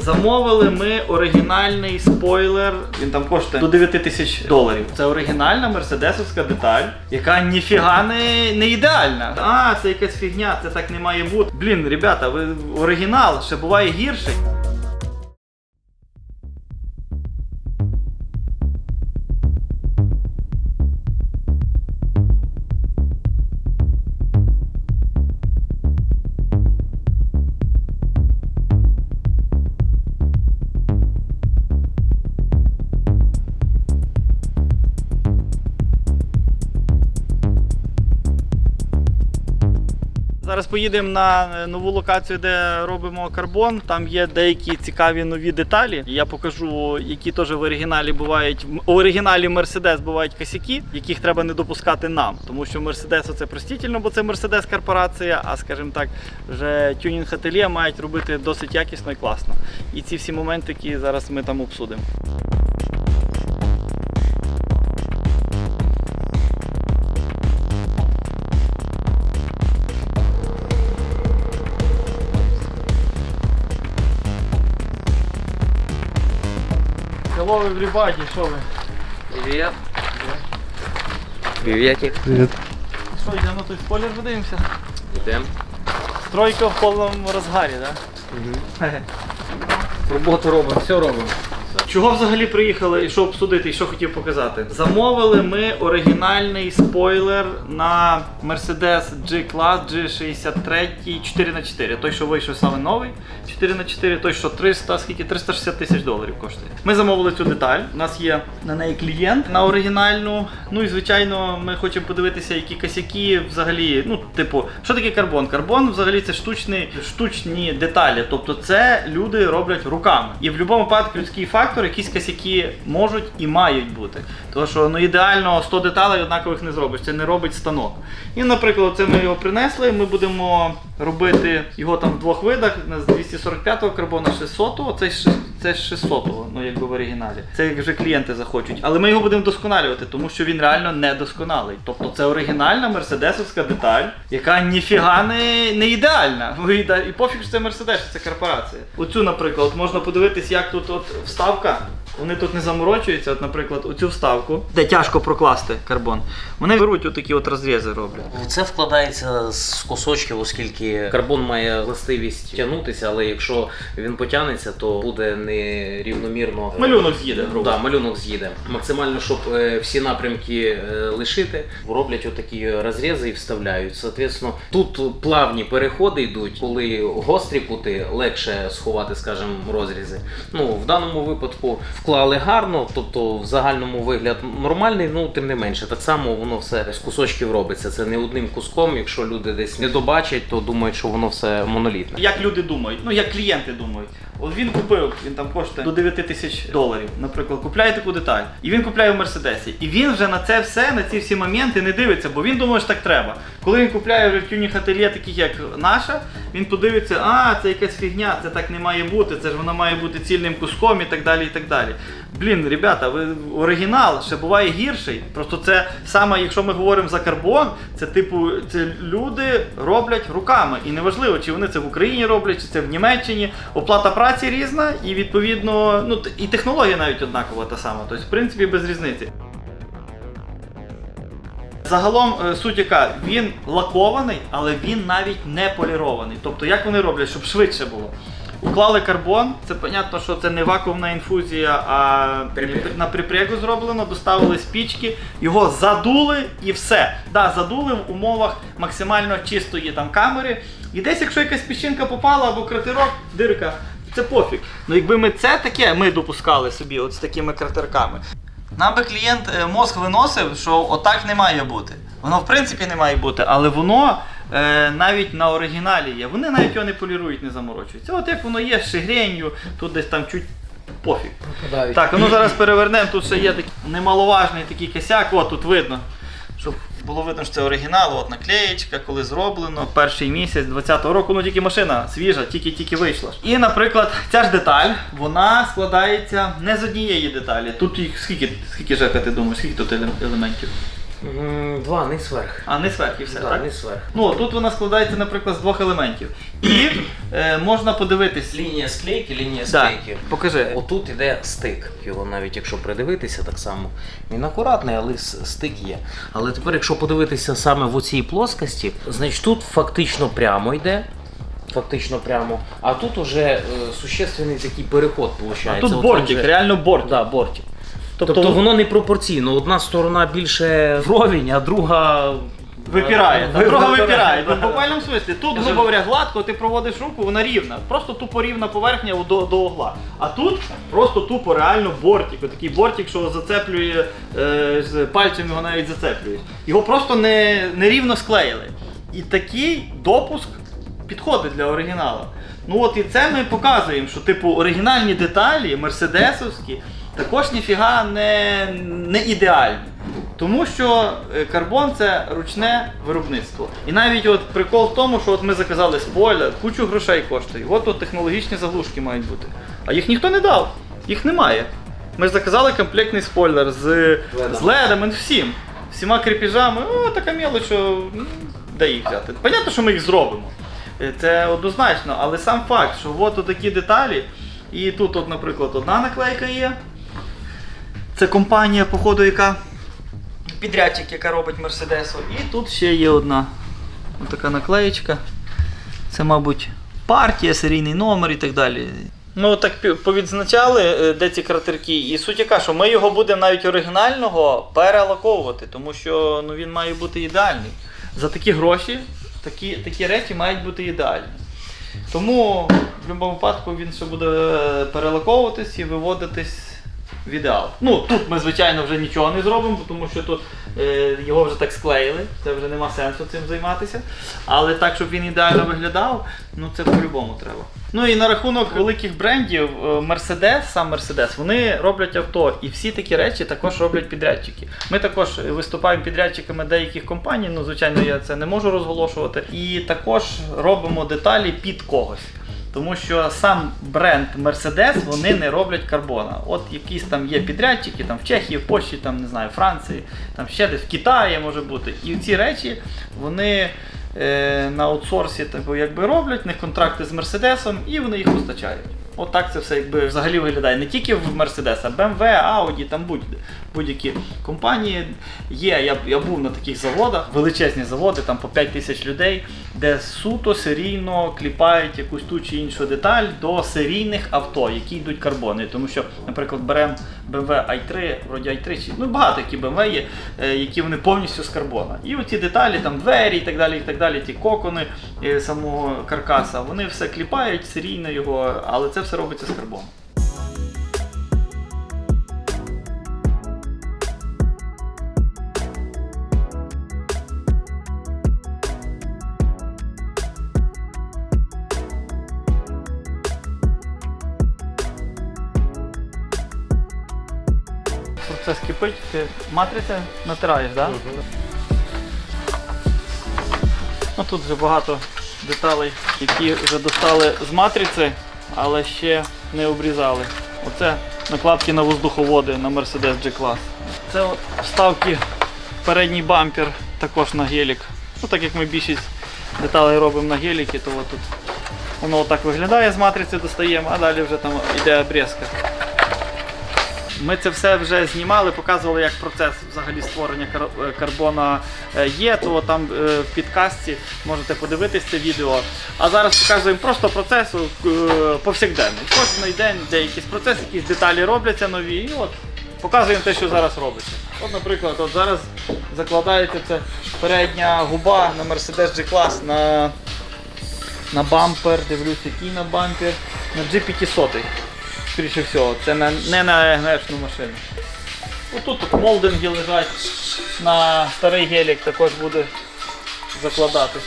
Замовили ми оригінальний спойлер. Він там коштує до 9 тисяч доларів. Це оригінальна мерседесовська деталь, яка ніфіга не, не ідеальна. А, це якась фігня, це так не має бути. Блін, ребята, ви оригінал ще буває гірший. Зараз поїдемо на е, нову локацію, де робимо карбон. Там є деякі цікаві нові деталі. Я покажу, які теж в оригіналі бувають. В оригіналі Mercedes бувають косяки, яких треба не допускати нам. Тому що Mercedes це простітельно, бо це Mercedes корпорація. А скажімо так, вже тюнінг ательє мають робити досить якісно і класно. І ці всі моменти, які зараз ми там обсудимо. Hello everybody, що ви? Привет. Приветик. Що, йдемо на той спойлер подивимося? Идем. Стройка в повному розгарі, так? Да? Роботу робимо, все робимо. Чого взагалі приїхали і що обсудити, і що хотів показати? Замовили ми оригінальний спойлер на Mercedes G-Class G63 4х4. Той, що вийшов саме новий 4х4, той, що 300, скільки 360 тисяч доларів коштує. Ми замовили цю деталь. У нас є на неї клієнт на оригінальну. Ну і звичайно, ми хочемо подивитися, які косяки взагалі. Ну, типу, що таке карбон? Карбон взагалі це штучні, штучні деталі. Тобто це люди роблять руками. І в будь-якому випадку людський фактор, якісь косяки можуть і мають бути. Тому що ну, ідеально 100 деталей однакових не зробиш. Це не робить станок. І, наприклад, це ми його принесли. Ми будемо робити його там в двох видах: з 245-го карбону 600-го, це, це 600-го, ну якби в оригіналі. Це як вже клієнти захочуть. Але ми його будемо досконалювати, тому що він реально не досконалий. Тобто це оригінальна мерседесовська деталь, яка ніфіга не, не ідеальна. І пофіг, що це мерседес, це корпорація. Оцю, наприклад, можна подивитись, як тут от вставка. Вони тут не заморочуються, от, наприклад, оцю вставку, де тяжко прокласти карбон. Вони беруть отакі от розрізи роблять. Це вкладається з кусочків, оскільки карбон має властивість тягнутися, але якщо він потягнеться, то буде нерівномірно. Малюнок з'їде, грубо. Да, малюнок з'їде. Максимально, щоб е, всі напрямки е, лишити, роблять отакі розрізи і вставляють. Соответственно, тут плавні переходи йдуть, коли гострі кути легше сховати, скажімо, розрізи. Ну, в даному випадку вклали гарно, тобто в загальному вигляд нормальний, ну тим не менше, так само воно все з кусочків робиться. Це не одним куском. Якщо люди десь не добачать, то думають, що воно все монолітне. Як люди думають, ну як клієнти думають. От він купив, він там коштує до 9 тисяч доларів, наприклад, купляє таку деталь. І він купляє в Мерседесі. І він вже на це все, на ці всі моменти не дивиться, бо він думає, що так треба. Коли він купляє в тюнінг ательє, таких як наша, він подивиться, а це якась фігня, це так не має бути, це ж воно має бути цільним куском і так далі. і так далі. Блін, ребята, ви оригінал ще буває гірший. Просто це саме, якщо ми говоримо за карбон, це типу, це люди роблять руками. І неважливо, чи вони це в Україні роблять, чи це в Німеччині. Оплата праці різна, і відповідно, ну і технологія навіть однакова та сама. Тобто, в принципі, без різниці. Загалом е, суть яка, він лакований, але він навіть не полірований. Тобто, як вони роблять, щоб швидше було. Уклали карбон, це понятно, що це не вакуумна інфузія, а на припрягу зроблено, доставили спічки, його задули і все. Да, задули в умовах максимально чистої там камери. І десь, якщо якась піщинка попала або кратерок, дирка, це пофіг. Ну якби ми це таке, ми допускали собі от з такими кратерками. Нам би клієнт е, мозг виносив, що отак не має бути. Воно в принципі не має бути, але воно е, навіть на оригіналі є. Вони навіть його не полірують, не заморочуються. От як воно є з шигренью, тут десь там чуть пофіг. Так, ну зараз перевернемо, тут ще є такий немаловажний такий косяк, от тут видно. Щоб було видно, що це оригінал, от наклеєчка, коли зроблено, перший місяць 20-го року, ну тільки машина свіжа, тільки-тільки вийшла. І, наприклад, ця ж деталь, вона складається не з однієї деталі. Тут їх скільки, скільки Жека, ти думаєш, скільки тут еле- елементів? Два, не сверх. А, не зверху і все, Да, так? не сверх. Ну, тут вона складається, наприклад, з двох елементів. І е, можна подивитись. Лінія склейки, лінія Да, склейки. покажи. Отут іде стик. Його навіть якщо придивитися, так само він акуратний, але с- стик є. Але тепер, якщо подивитися саме в оцій плоскості, значить тут фактично прямо йде. Фактично прямо. А тут уже е, существенний такий переход виходить. А тут бортик, реально бортик. Да, бортик. Тобто, Тобто, воно не пропорційно. Одна сторона більше вровень, а друга Випирає, Ви- та друга випирає, да. В буквальному смислі. Тут, грубо говоря, гладко, ти проводиш руку, вона рівна. Просто тупо рівна поверхня до, до угла. А тут просто тупо реально бортик. Отакий бортик, що зацеплює е, з пальцем його навіть зацеплює. Його просто не, нерівно склеїли. І такий допуск підходить для оригіналу. Ну от і це ми показуємо, що типу оригінальні деталі, мерседесовські, також ніфіга не, не ідеальні. Тому що е, карбон це ручне виробництво. І навіть от прикол в тому, що от ми заказали спойлер, кучу грошей коштує. От тут технологічні заглушки мають бути. А їх ніхто не дав, їх немає. Ми ж заказали комплектний спойлер з, з ледами, всім. Всіма кріпіжами, о, така мілоч, що ну, де їх взяти. Понятно, що ми їх зробимо. Е, Це однозначно, але сам факт, що от такі деталі, і тут, от, наприклад, одна наклейка є. Це компанія, походу, яка підрядчик, яка робить Мерседесу. І тут ще є одна така наклеєчка. Це, мабуть, партія, серійний номер і так далі. Ну, так повідзначали, е, де ці кратерки. І суть яка, що ми його будемо навіть оригінального перелаковувати, тому що ну, він має бути ідеальний. За такі гроші такі, такі речі мають бути ідеальні. Тому в будь-якому випадку він ще буде е, перелаковуватись і виводитись в ідеал. Ну тут ми, звичайно, вже нічого не зробимо, тому що тут е, його вже так склеїли, це вже нема сенсу цим займатися. Але так, щоб він ідеально виглядав, ну це по-любому треба. Ну і на рахунок великих брендів, е, Mercedes, сам Mercedes, вони роблять авто, і всі такі речі також роблять підрядчики. Ми також виступаємо підрядчиками деяких компаній, ну звичайно, я це не можу розголошувати. І також робимо деталі під когось. Тому що сам бренд Mercedes вони не роблять карбона. От якісь там є підрядчики там в Чехії, в Польщі, там не знаю, Франції, там ще десь в Китаї може бути. І ці речі вони е, на аутсорсі типу, якби роблять, в них контракти з Мерседесом і вони їх постачають. От так це все якби взагалі виглядає. Не тільки в Mercedes, а BMW, Audi, там будь, будь-які компанії є. Я, я був на таких заводах, величезні заводи, там по 5 тисяч людей, де суто серійно кліпають якусь ту чи іншу деталь до серійних авто, які йдуть карбони. Тому що, наприклад, беремо BMW i3, вроді i3, чи ну багато які BMW є, е, які вони повністю з карбона. І оці деталі, там двері і так далі, і так далі, ті кокони е, самого каркаса, вони все кліпають серійно його, але це все робиться з карбону. Процес кипить, ти матриця натираєш, так? Да? Ну, тут вже багато деталей, які вже достали з матриці, але ще не обрізали. Оце накладки на воздуховоди на Mercedes G-Class. Це от вставки передній бампер також на гелік. Ну, так як ми більшість деталей робимо на геліки, то от тут воно отак виглядає з матриці достаємо, а далі вже там йде обрізка. Ми це все вже знімали, показували, як процес взагалі створення е, карбона е, є, то там е, в підкасті можете подивитись це відео. А зараз показуємо просто процесу е, повсякденний. Кожен день де якийсь процес, якісь деталі робляться нові. І от показуємо те, що зараз робиться. От, наприклад, от зараз закладається це передня губа на Mercedes G-Class на, на бампер, дивлюсь, який на бампер, на G500. Скоріше всього, це не, не на гнешну машину. Отут от молдинги лежать на старий гелік також буде закладатись.